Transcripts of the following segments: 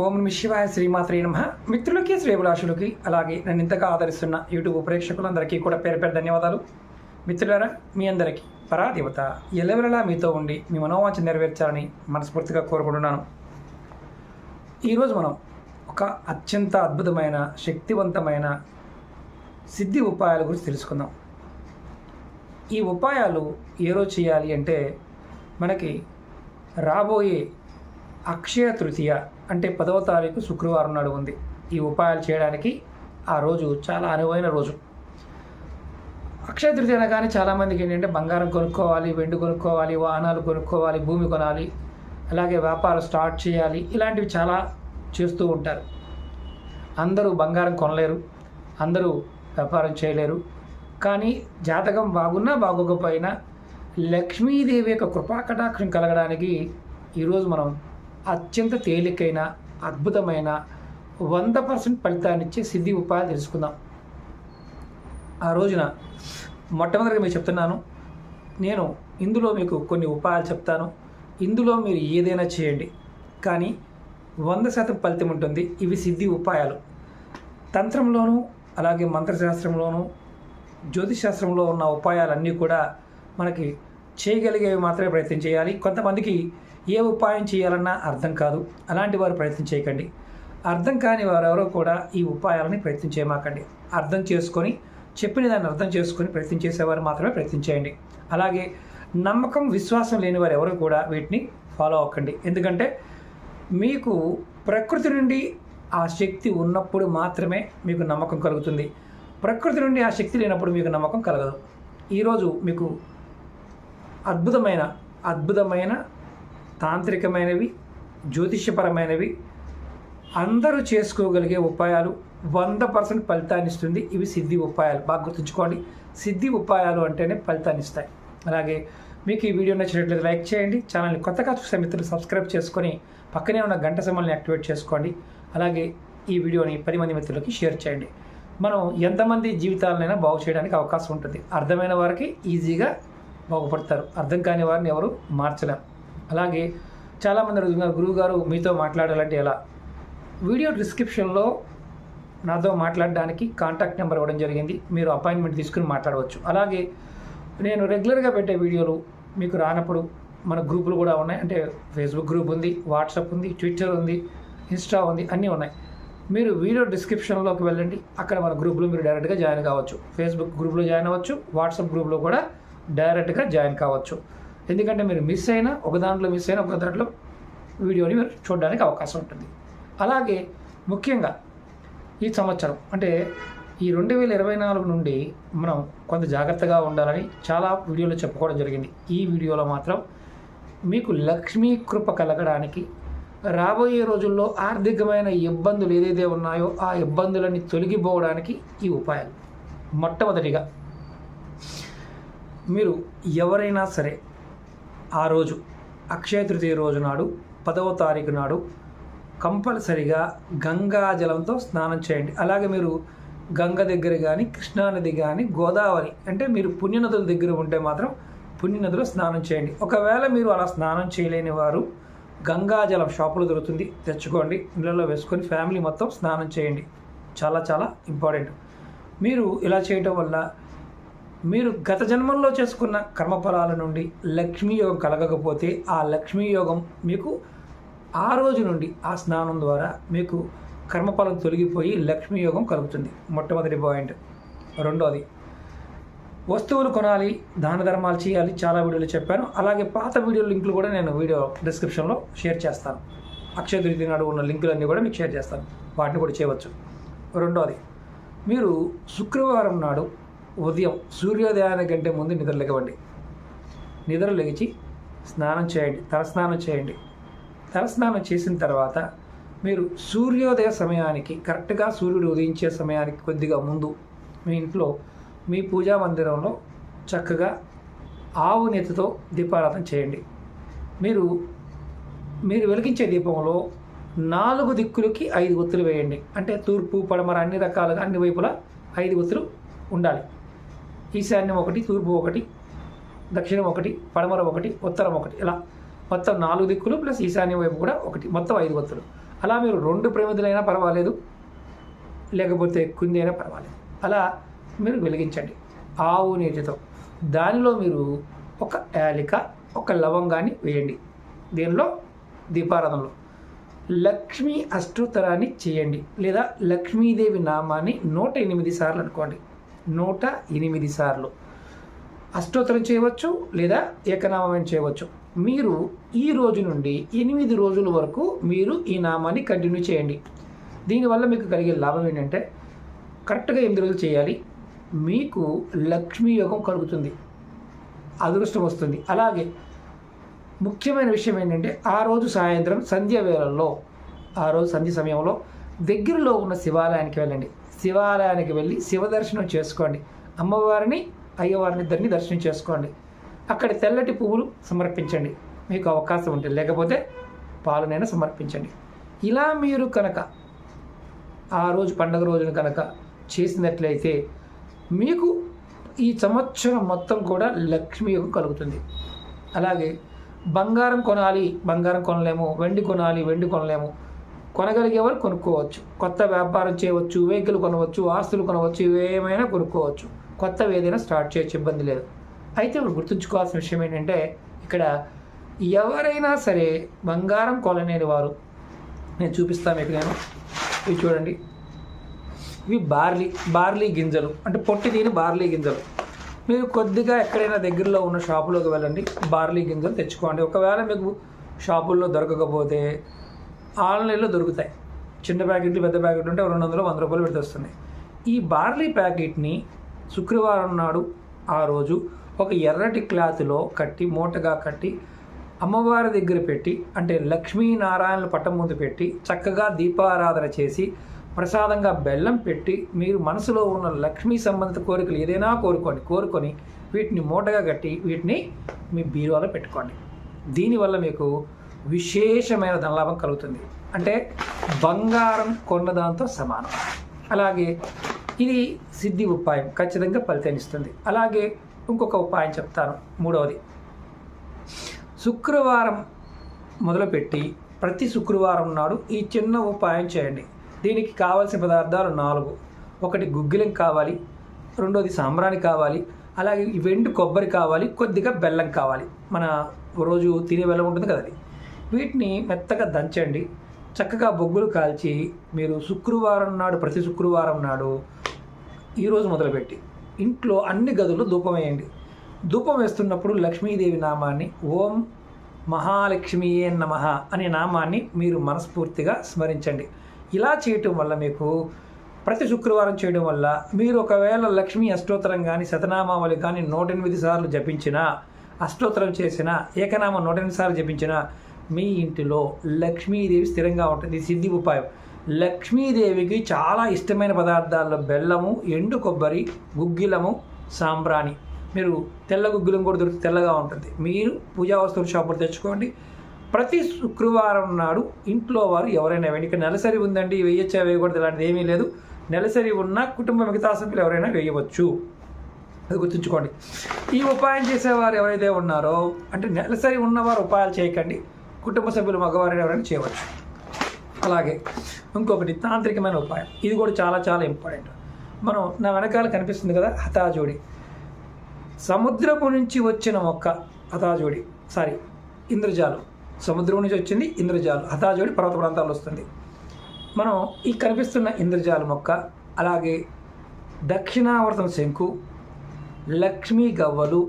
ఓం నమ శివాయ శ్రీమాత్రే నమ. మిత్రులకి శ్రేభిలాషులకి అలాగే నన్ను ఇంతగా ఆదరిస్తున్న యూట్యూబ్ ప్రేక్షకులందరికీ కూడా పేరు పేరు ధన్యవాదాలు. మిత్రులారా మీ అందరికీ పరాదేవత ఎలవెలలా మీతో ఉండి మీ మనోవాంఛ నెరవేర్చాలని మనస్ఫూర్తిగా కోరుకుంటున్నాను. ఈరోజు మనం ఒక అత్యంత అద్భుతమైన శక్తివంతమైన సిద్ధి ఉపాయాల గురించి తెలుసుకుందాం. ఈ ఉపాయాలు ఏ రోజు చేయాలి అంటే మనకి రాబోయే అక్షయ తృతీయ అంటే పదవ తారీఖు శుక్రవారం నాడు ఉంది. ఈ ఉపాయాలు చేయడానికి ఆ రోజు చాలా అనువైన రోజు. అక్షయ తృతీయ అనగానే చాలామందికి ఏంటంటే బంగారం కొనుక్కోవాలి వెండి కొనుక్కోవాలి వాహనాలు కొనుక్కోవాలి భూమి కొనాలి అలాగే వ్యాపారం స్టార్ట్ చేయాలి ఇలాంటివి చాలా చేస్తూ ఉంటారు. అందరూ బంగారం కొనలేరు అందరూ వ్యాపారం చేయలేరు. కానీ జాతకం బాగున్నా బాగోకపోయినా లక్ష్మీదేవి యొక్క కృపాకటాక్షం కలగడానికి ఈరోజు మనం అత్యంత తేలికైన అద్భుతమైన వంద పర్సెంట్ ఫలితాన్నిచ్చే సిద్ధి ఉపాయాలు తెలుసుకుందాం. ఆ రోజున మొట్టమొదటిగా మీకు చెప్తున్నాను నేను ఇందులో మీకు కొన్ని ఉపాయాలు చెప్తాను. ఇందులో మీరు ఏదైనా చేయండి. కానీ వంద శాతం ఫలితం ఉంటుంది. ఇవి సిద్ధి ఉపాయాలు. తంత్రంలోనూ అలాగే మంత్రశాస్త్రంలోనూ జ్యోతిశాస్త్రంలో ఉన్న ఉపాయాలన్నీ కూడా మనకి చేయగలిగేవి మాత్రమే ప్రయత్నం చేయాలి. కొంతమందికి ఏ ఉపాయం చేయాలన్నా అర్థం కాదు. అలాంటి వారు ప్రయత్నం చేయకండి. అర్థం కాని వారెవరో కూడా ఈ ఉపాయాలని ప్రయత్నం చేయమాకండి. అర్థం చేసుకొని చెప్పిన దాన్ని అర్థం చేసుకొని ప్రయత్నం చేసేవారు మాత్రమే ప్రయత్నం చేయండి. అలాగే నమ్మకం విశ్వాసం లేని వారు ఎవరు కూడా వీటిని ఫాలో అవ్వకండి. ఎందుకంటే మీకు ప్రకృతి నుండి ఆ శక్తి ఉన్నప్పుడు మాత్రమే మీకు నమ్మకం కలుగుతుంది. ప్రకృతి నుండి ఆ శక్తి లేనప్పుడు మీకు నమ్మకం కలగదు. ఈరోజు మీకు అద్భుతమైన అద్భుతమైన తాంత్రికమైనవి జ్యోతిష్యపరమైనవి. అందరూ చేసుకోగలిగే ఉపాయాలు వంద పర్సెంట్ ఫలితాన్ని ఇస్తుంది ఇవి సిద్ధి ఉపాయాలు. బాగా గుర్తుంచుకోండి. సిద్ధి ఉపాయాలు అంటేనే ఫలితాన్ని ఇస్తాయి అలాగే మీకు ఈ వీడియో నచ్చినట్లయితే లైక్ చేయండి. ఛానల్ని కొత్తగా చూసే మిత్రులు సబ్స్క్రైబ్ చేసుకొని పక్కనే ఉన్న గంట సమల్ని యాక్టివేట్ చేసుకోండి. అలాగే ఈ వీడియోని పది మంది మిత్రులకి షేర్ చేయండి. మనం ఎంతమంది జీవితాలనైనా బాగు చేయడానికి అవకాశం ఉంటుంది. అర్థమైన వారికి ఈజీగా బాగుపడతారు. అర్థం కాని వారిని ఎవరు మార్చలేం. అలాగే చాలామంది అడుగుతున్నారు గురువుగారు మీతో మాట్లాడాలంటే ఎలా? వీడియో డిస్క్రిప్షన్లో నాతో మాట్లాడడానికి కాంటాక్ట్ నెంబర్ ఇవ్వడం జరిగింది. మీరు అపాయింట్మెంట్ తీసుకుని మాట్లాడవచ్చు. అలాగే నేను రెగ్యులర్గా పెట్టే వీడియోలు మీకు రానప్పుడు మన గ్రూపులు కూడా ఉన్నాయి. అంటే ఫేస్బుక్ గ్రూప్ ఉంది వాట్సాప్ ఉంది ట్విట్టర్ ఉంది ఇన్స్టా ఉంది అన్నీ ఉన్నాయి. మీరు వీడియో డిస్క్రిప్షన్లోకి వెళ్ళండి. అక్కడ మన గ్రూప్లో మీరు డైరెక్ట్గా జాయిన్ కావచ్చు. ఫేస్బుక్ గ్రూప్లో జాయిన్ అవ్వచ్చు వాట్సాప్ గ్రూప్లో కూడా డైరెక్ట్గా జాయిన్ కావచ్చు. ఎందుకంటే మీరు మిస్ అయినా ఒక దాంట్లో మిస్ అయినా ఒక దాంట్లో వీడియోని మీరు చూడడానికి అవకాశం ఉంటుంది. అలాగే ముఖ్యంగా ఈ సంవత్సరం అంటే ఈ రెండు వేల ఇరవై నాలుగు నుండి మనం కొంత జాగ్రత్తగా ఉండాలని చాలా వీడియోలో చెప్పుకోవడం జరిగింది. ఈ వీడియోలో మాత్రం మీకు లక్ష్మీ కృప కలగడానికి రాబోయే రోజుల్లో ఆర్థికమైన ఇబ్బందులు ఏదైతే ఉన్నాయో ఆ ఇబ్బందులన్నీ తొలగిపోవడానికి ఈ ఉపాయాలు. మొట్టమొదటిగా మీరు ఎవరైనా సరే ఆ రోజు అక్షయ తృతీయ రోజు నాడు పదవ తారీఖు నాడు కంపల్సరిగా గంగా జలంతో స్నానం చేయండి. అలాగే మీరు గంగ దగ్గర కానీ కృష్ణానది కానీ గోదావరి అంటే మీరు పుణ్యనదుల దగ్గర ఉంటే మాత్రం పుణ్యనదిలో స్నానం చేయండి. ఒకవేళ మీరు అలా స్నానం చేయలేని వారు గంగాజలం షాపులో దొరుకుతుంది తెచ్చుకోండి. ఇళ్ళలో వేసుకొని ఫ్యామిలీ మొత్తం స్నానం చేయండి. చాలా చాలా ఇంపార్టెంట్. మీరు ఇలా చేయటం వల్ల మీరు గత జన్మల్లో చేసుకున్న కర్మఫలాల నుండి లక్ష్మీ యోగం కలగకపోతే ఆ లక్ష్మీ యోగం మీకు ఆ రోజు నుండి ఆ స్నానం ద్వారా మీకు కర్మఫలం తొలగిపోయి లక్ష్మీ యోగం కలుగుతుంది. మొట్టమొదటి పాయింట్. రెండోది వస్తువులు కొనాలి దాన ధర్మాలు చేయాలి చాలా వీడియోలు చెప్పాను. అలాగే పాత వీడియో లింకులు కూడా నేను వీడియో డిస్క్రిప్షన్లో షేర్ చేస్తాను. అక్షయ తృతీయ నాడు ఉన్న లింకులన్నీ కూడా మీకు షేర్ చేస్తాను. వాటిని కూడా చేయవచ్చు. రెండోది మీరు శుక్రవారం నాడు ఉదయం సూర్యోదయానికి కంటే ముందు నిద్ర లేవండి. నిద్ర లేచి స్నానం చేయండి. తలస్నానం చేయండి. తలస్నానం చేసిన తర్వాత మీరు సూర్యోదయ సమయానికి కరెక్ట్గా సూర్యుడు ఉదయించే సమయానికి కొద్దిగా ముందు మీ ఇంట్లో మీ పూజా మందిరంలో చక్కగా ఆవు నెత్తితో దీపారాధన చేయండి. మీరు మీరు వెలిగించే దీపంలో నాలుగు దిక్కులకి ఐదు ఒత్తులు వేయండి. అంటే తూర్పు పడమర అన్ని రకాలుగా అన్ని వైపులా ఐదు ఒత్తులు ఉండాలి. ఈశాన్యం ఒకటి తూర్పు ఒకటి దక్షిణం ఒకటి పడమర ఒకటి ఉత్తరం ఒకటి. ఇలా మొత్తం నాలుగు దిక్కులు ప్లస్ ఈశాన్యం వైపు కూడా ఒకటి. మొత్తం ఐదు ఒత్తులు. అలా మీరు రెండు ప్రమిదలైనా పర్వాలేదు. లేకపోతే కుంది అయినా పర్వాలేదు. అలా మీరు వెలిగించండి. ఆవు నీటితో. దానిలో మీరు ఒక యాలిక ఒక లవంగాన్ని వేయండి. దీనిలో దీపారాధనలో. లక్ష్మీ అష్టోత్తరాన్ని చేయండి. లేదా లక్ష్మీదేవి నామాన్ని నూట ఎనిమిది సార్లు అనుకోండి. నూట ఎనిమిది సార్లు. అష్టోత్తరం చేయవచ్చు లేదా ఏకనామం చేయవచ్చు. మీరు ఈ రోజు నుండి ఎనిమిది రోజుల వరకు మీరు ఈ నామాన్ని కంటిన్యూ చేయండి. దీనివల్ల మీకు కలిగే లాభం ఏంటంటే కరెక్ట్గా ఎనిమిది రోజులు చేయాలి. మీకు లక్ష్మీ యోగం కలుగుతుంది. అదృష్టం వస్తుంది. అలాగే ముఖ్యమైన విషయం ఏంటంటే ఆ రోజు సాయంత్రం సంధ్య వేళల్లో ఆ రోజు సంధ్య సమయంలో దగ్గరలో ఉన్న శివాలయానికి వెళ్ళండి. శివాలయానికి వెళ్ళి శివ దర్శనం చేసుకోండి. అమ్మవారిని అయ్యవారిని ఇద్దరిని దర్శనం చేసుకోండి. అక్కడ తెల్లటి పువ్వులు సమర్పించండి. మీకు అవకాశం ఉంటుంది లేకపోతే పాలనైనా సమర్పించండి. ఇలా మీరు కనుక ఆ రోజు పండగ రోజున కనుక చేసినట్లయితే మీకు ఈ సంవత్సరం మొత్తం కూడా లక్ష్మీ యోగం కలుగుతుంది. అలాగే బంగారం కొనాలి బంగారం కొనలేము వెండి కొనాలి వెండి కొనలేము కొనగలిగేవారు కొనుక్కోవచ్చు. కొత్త వ్యాపారం చేయవచ్చు వెహికల్ కొనవచ్చు ఆస్తులు కొనవచ్చు ఏమైనా కొనుక్కోవచ్చు. కొత్తవి ఏదైనా స్టార్ట్ చేయొచ్చు ఇబ్బంది లేదు. అయితే ఇప్పుడు గుర్తుంచుకోవాల్సిన విషయం ఏంటంటే ఇక్కడ ఎవరైనా సరే బంగారం కొలనేని వారు. నేను చూపిస్తాను మీకు నేను. ఇవి చూడండి. ఇవి బార్లీ బార్లీ గింజలు. అంటే పొట్టి తీని బార్లీ గింజలు. మీరు కొద్దిగా ఎక్కడైనా దగ్గరలో ఉన్న షాపులోకి వెళ్ళండి బార్లీ గింజలు తెచ్చుకోండి. ఒకవేళ మీకు షాపుల్లో దొరకకపోతే ఆన్లైన్లో దొరుకుతాయి. చిన్న ప్యాకెట్లు పెద్ద ప్యాకెట్లు ఉంటే రెండు వందలు వంద రూపాయలు పెడితే ఈ బార్లీ ప్యాకెట్ని శుక్రవారం నాడు ఆ రోజు ఒక ఎర్రటి క్లాత్లో కట్టి మూటగా కట్టి అమ్మవారి దగ్గర పెట్టి అంటే లక్ష్మీనారాయణ పట్టం ముందు పెట్టి చక్కగా దీపారాధన చేసి ప్రసాదంగా బెల్లం పెట్టి మీరు మనసులో ఉన్న లక్ష్మీ సంబంధిత కోరికలు ఏదైనా కోరుకోండి. కోరుకొని వీటిని మూటగా కట్టి వీటిని మీ బీరువాలో పెట్టుకోండి. దీనివల్ల మీకు విశేషమైన ధనలాభం కలుగుతుంది. అంటే బంగారం కొన్న దాంతో సమానం. అలాగే ఇది సిద్ధి ఉపాయం ఖచ్చితంగా ఫలితాన్ని ఇస్తుంది. అలాగే ఇంకొక ఉపాయం చెప్తాను మూడవది. శుక్రవారం మొదలుపెట్టి ప్రతి శుక్రవారం నాడు ఈ చిన్న ఉపాయం చేయండి. దీనికి కావాల్సిన పదార్థాలు నాలుగు. ఒకటి గుగ్గిలం కావాలి రెండోది సాంబ్రాణి కావాలి అలాగే వెండు కొబ్బరి కావాలి కొద్దిగా బెల్లం కావాలి. మన రోజు తినే బెల్లం ఉంటుంది కదా అది వీటిని మెత్తగా దంచండి. చక్కగా బొగ్గులు కాల్చి మీరు శుక్రవారం నాడు ప్రతి శుక్రవారం నాడు ఈరోజు మొదలుపెట్టి ఇంట్లో అన్ని గదులు ధూపం వేయండి. ధూపం వేస్తున్నప్పుడు లక్ష్మీదేవి నామాన్ని ఓం మహాలక్ష్మియే నమ అనే నామాన్ని మీరు మనస్ఫూర్తిగా స్మరించండి. ఇలా చేయటం వల్ల మీకు ప్రతి శుక్రవారం చేయడం వల్ల మీరు ఒకవేళ లక్ష్మీ అష్టోత్తరం కానీ శతనామావళి కానీ నూట ఎనిమిది సార్లు జపించినా అష్టోత్తరం చేసిన ఏకనామం నూట ఎనిమిది సార్లు జపించినా మీ ఇంటిలో లక్ష్మీదేవి స్థిరంగా ఉంటుంది. సిద్ధి ఉపాయం. లక్ష్మీదేవికి చాలా ఇష్టమైన పదార్థాల్లో బెల్లము ఎండు కొబ్బరి గుగ్గిలము సాంబ్రాణి. మీరు తెల్ల గుగ్గిలం కూడా దొరికి తెల్లగా ఉంటుంది. మీరు పూజా వస్తువుల షాపులు తెచ్చుకోండి. ప్రతి శుక్రవారం నాడు ఇంట్లో వారు ఎవరైనా వేయండి. ఇక్కడ నెలసరి ఉందండి వేయచ్చా వేయకూడదు ఇలాంటిది ఏమీ లేదు. నెలసరి ఉన్న కుటుంబ మిగతా సభ్యులు ఎవరైనా వేయవచ్చు. అది గుర్తుంచుకోండి. ఈ ఉపాయం చేసేవారు ఎవరైతే ఉన్నారో అంటే నెలసరి ఉన్నవారు ఉపాయాలు చేయకండి. కుటుంబ సభ్యులు మగవారు ఎవరైనా చేయవచ్చు. అలాగే ఇంకొకటి తాంత్రికమైన ఉపాయం. ఇది కూడా చాలా చాలా ఇంపార్టెంట్. మనం నా వెనకాల కనిపిస్తుంది కదా హతాజోడి. సముద్రపు నుంచి వచ్చిన మొక్క హతాజోడి. సారీ ఇంద్రజాలు. సముద్రం నుంచి వచ్చింది ఇంద్రజాలు. హతాజోడి పర్వత ప్రాంతాల్లో వస్తుంది. మనం ఈ కనిపిస్తున్న ఇంద్రజాల మొక్క అలాగే దక్షిణావర్తం శంకు లక్ష్మీ గవ్వలు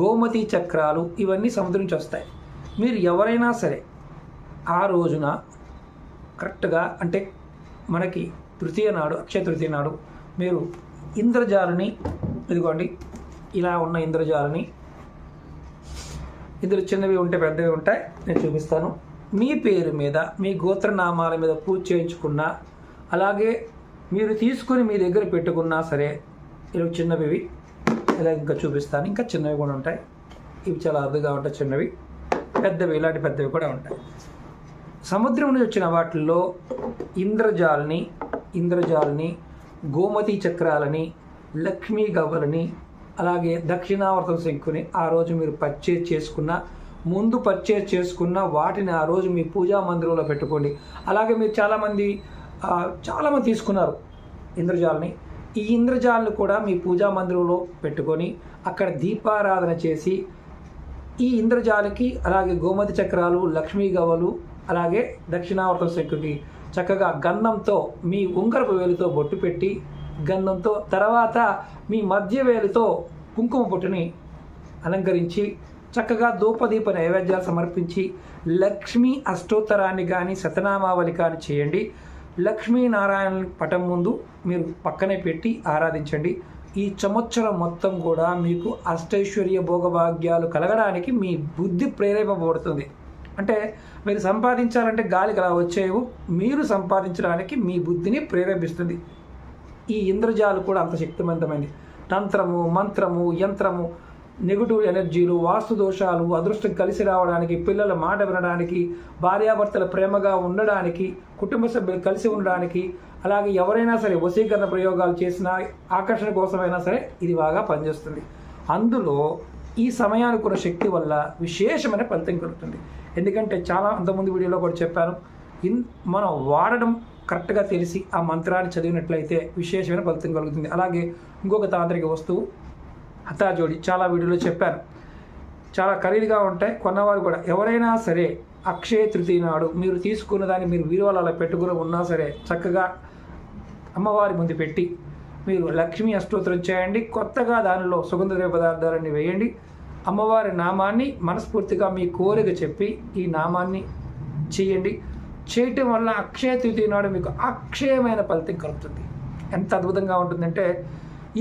గోమతి చక్రాలు ఇవన్నీ సముద్రం నుంచి వస్తాయి. మీరు ఎవరైనా సరే ఆ రోజున కరెక్ట్గా అంటే మనకి తృతీయ నాడు అక్షయ తృతీయ నాడు మీరు ఇంద్రజాలని ఇదిగోండి ఇలా ఉన్న ఇంద్రజాలని ఇందులో చిన్నవి ఉంటే పెద్దవి ఉంటాయి నేను చూపిస్తాను. మీ పేరు మీద మీ గోత్రనామాల మీద పూజ చేయించుకున్నా అలాగే మీరు తీసుకుని మీ దగ్గర పెట్టుకున్నా సరే ఇవి చిన్నవి ఇలా ఇంకా చూపిస్తాను. ఇంకా చిన్నవి కూడా ఉంటాయి. ఇవి చాలా అరుదుగా ఉంటాయి చిన్నవి. పెద్దవి ఇలాంటి పెద్దవి కూడా ఉంటాయి. సముద్రం నుంచి వచ్చిన వాటిల్లో ఇంద్రజాలని ఇంద్రజాలని గోమతి చక్రాలని లక్ష్మీ గవ్వలని అలాగే దక్షిణావర్తం శంకుని ఆ రోజు మీరు పర్చేజ్ చేసుకున్న ముందు పర్చేజ్ చేసుకున్న వాటిని ఆ రోజు మీ పూజా మందిరంలో పెట్టుకోండి. అలాగే మీరు చాలామంది చాలామంది తీసుకున్నారు ఇంద్రజాలని. ఈ ఇంద్రజాలను కూడా మీ పూజా మందిరంలో పెట్టుకొని అక్కడ దీపారాధన చేసి ఈ ఇంద్రజాలికి అలాగే గోమతి చక్రాలు లక్ష్మీ గవ్వలు అలాగే దక్షిణావర్త శంకుకి చక్కగా గంధంతో మీ ఉంగరపు వేలుతో బొట్టు పెట్టి గంధంతో తర్వాత మీ మధ్య వేలుతో కుంకుమ బొట్టుని అలంకరించి చక్కగా ధూపదీప నైవేద్యాలు సమర్పించి లక్ష్మీ అష్టోత్తరాన్ని కానీ శతనామావళి కానీ చేయండి. లక్ష్మీనారాయణ పటం ముందు మీరు పక్కనే పెట్టి ఆరాధించండి. ఈ సంవత్సరం మొత్తం కూడా మీకు అష్టైశ్వర్య భోగభాగ్యాలు కలగడానికి మీ బుద్ధి ప్రేరేపబడుతుంది అంటే మీరు సంపాదించాలంటే గాలికి అలా వచ్చేవు మీరు సంపాదించడానికి మీ బుద్ధిని ప్రేరేపిస్తుంది. ఈ ఇంద్రజాలు కూడా అంత శక్తివంతమైనది తంత్రము మంత్రము యంత్రము నెగిటివ్ ఎనర్జీలు వాస్తు దోషాలు అదృష్టం కలిసి రావడానికి పిల్లల మాట వినడానికి భార్యాభర్తల ప్రేమగా ఉండడానికి కుటుంబ సభ్యులు కలిసి ఉండడానికి అలాగే ఎవరైనా సరే వశీకరణ ప్రయోగాలు చేసినా ఆకర్షణ కోసమైనా సరే ఇది బాగా పనిచేస్తుంది. అందులో ఈ సమయానుకూల శక్తి వల్ల విశేషమైన ఫలితం కలుగుతుంది. ఎందుకంటే చాలా అంతకుముందు వీడియోలో కూడా చెప్పాను ఇన్ మనం వాడడం కరెక్ట్గా తెలిసి ఆ మంత్రాన్ని చదివినట్లయితే విశేషమైన ఫలితం కలుగుతుంది. అలాగే ఇంకొక తాంత్రిక వస్తువు హతాజోడి చాలా వీడియోలో చెప్పాను. చాలా ఖరీదుగా ఉంటాయి కొన్నవారు కూడా. ఎవరైనా సరే అక్షయ తృతీయ నాడు మీరు తీసుకున్న దాన్ని మీరు వీరువాళ్ళ పెట్టుకుని ఉన్నా సరే చక్కగా అమ్మవారి ముందు పెట్టి మీరు లక్ష్మీ అష్టోత్తరం చేయండి. కొత్తగా దానిలో సుగంధ ద్రవ్య పదార్థాలన్నీ వేయండి. అమ్మవారి నామాన్ని మనస్ఫూర్తిగా మీ కోరిక చెప్పి ఈ నామాన్ని చేయండి. చేయటం వల్ల అక్షయ తృతీయ నాడు మీకు అక్షయమైన ఫలితం కలుగుతుంది. ఎంత అద్భుతంగా ఉంటుందంటే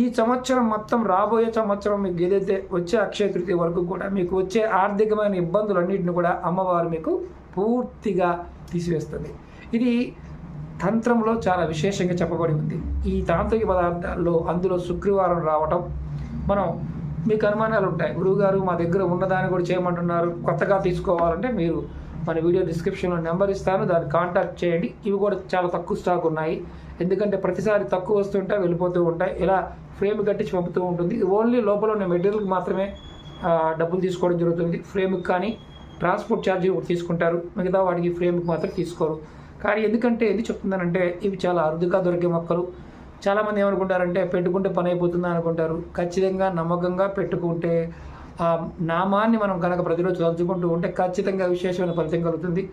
ఈ సంవత్సరం మొత్తం రాబోయే సంవత్సరం మీకు ఏదైతే వచ్చే అక్షయ తృతీయ వరకు కూడా మీకు వచ్చే ఆర్థికమైన ఇబ్బందులన్నింటిని కూడా అమ్మవారు మీకు పూర్తిగా తీసివేస్తుంది. ఇది తంత్రంలో చాలా విశేషంగా చెప్పబడి ఉంది. ఈ తాంత్రిక పదార్థాల్లో అందులో శుక్రవారం రావటం మనం మీకు అనుమానాలు ఉంటాయి. గురువుగారు మా దగ్గర ఉన్నదాన్ని కూడా చేయమంటున్నారు. కొత్తగా తీసుకోవాలంటే మీరు మన వీడియో డిస్క్రిప్షన్లో నెంబర్ ఇస్తాను. దాన్ని కాంటాక్ట్ చేయండి. ఇవి కూడా చాలా తక్కువ స్టాక్ ఉన్నాయి. ఎందుకంటే ప్రతిసారి తక్కువ వస్తుంటాయి వెళ్ళిపోతూ ఉంటాయి. ఇలా ఫ్రేమ్ కట్టించి పంపుతూ ఉంటుంది. ఓన్లీ లోపల ఉన్న మెటీరియల్కి మాత్రమే డబ్బులు తీసుకోవడం జరుగుతుంది. ఫ్రేమ్కి కానీ ట్రాన్స్పోర్ట్ ఛార్జీ తీసుకుంటారు. మిగతా వాటికి ఫ్రేమ్కి మాత్రం తీసుకోరు. కానీ ఎందుకంటే ఎందుకు చెప్తున్నానంటే ఇవి చాలా అరుదుగా దొరికే మొక్కలు. చాలామంది ఏమనుకుంటారంటే పెట్టుకుంటే పని అయిపోతుందని అనుకుంటారు. ఖచ్చితంగా నమ్మకంగా పెట్టుకుంటే ఆ నామాన్ని మనం కనుక ప్రతిరోజు తలుచుకుంటూ ఉంటే ఖచ్చితంగా విశేషమైన ఫలితం కలుగుతుంది.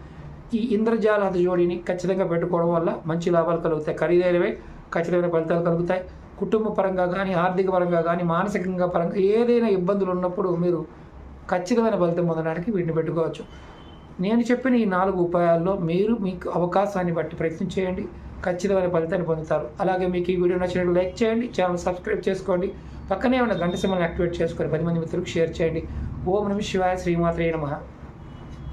ఈ ఇంద్రజాల జోడిని ఖచ్చితంగా పెట్టుకోవడం వల్ల మంచి లాభాలు కలుగుతాయి. ఖరీదైనవే ఖచ్చితమైన ఫలితాలు కలుగుతాయి. కుటుంబ పరంగా కానీ ఆర్థిక పరంగా కానీ మానసికంగా పరంగా ఏదైనా ఇబ్బందులు ఉన్నప్పుడు మీరు ఖచ్చితమైన ఫలితం పొందడానికి వీటిని పెట్టుకోవచ్చు. నేను చెప్పిన ఈ నాలుగు ఉపాయాల్లో మీరు మీకు అవకాశాన్ని బట్టి ప్రయత్నం చేయండి. ఖచ్చితమైన ఫలితాన్ని పొందుతారు. అలాగే మీకు ఈ వీడియో నచ్చినట్టు లైక్ చేయండి. ఛానల్ సబ్స్క్రైబ్ చేసుకోండి. పక్కనే ఉన్న గంట సింబల్ని యాక్టివేట్ చేసుకొని పది మంది మిత్రులకు షేర్ చేయండి. ఓం నమ శివాయ శ్రీమాత్రే నమ.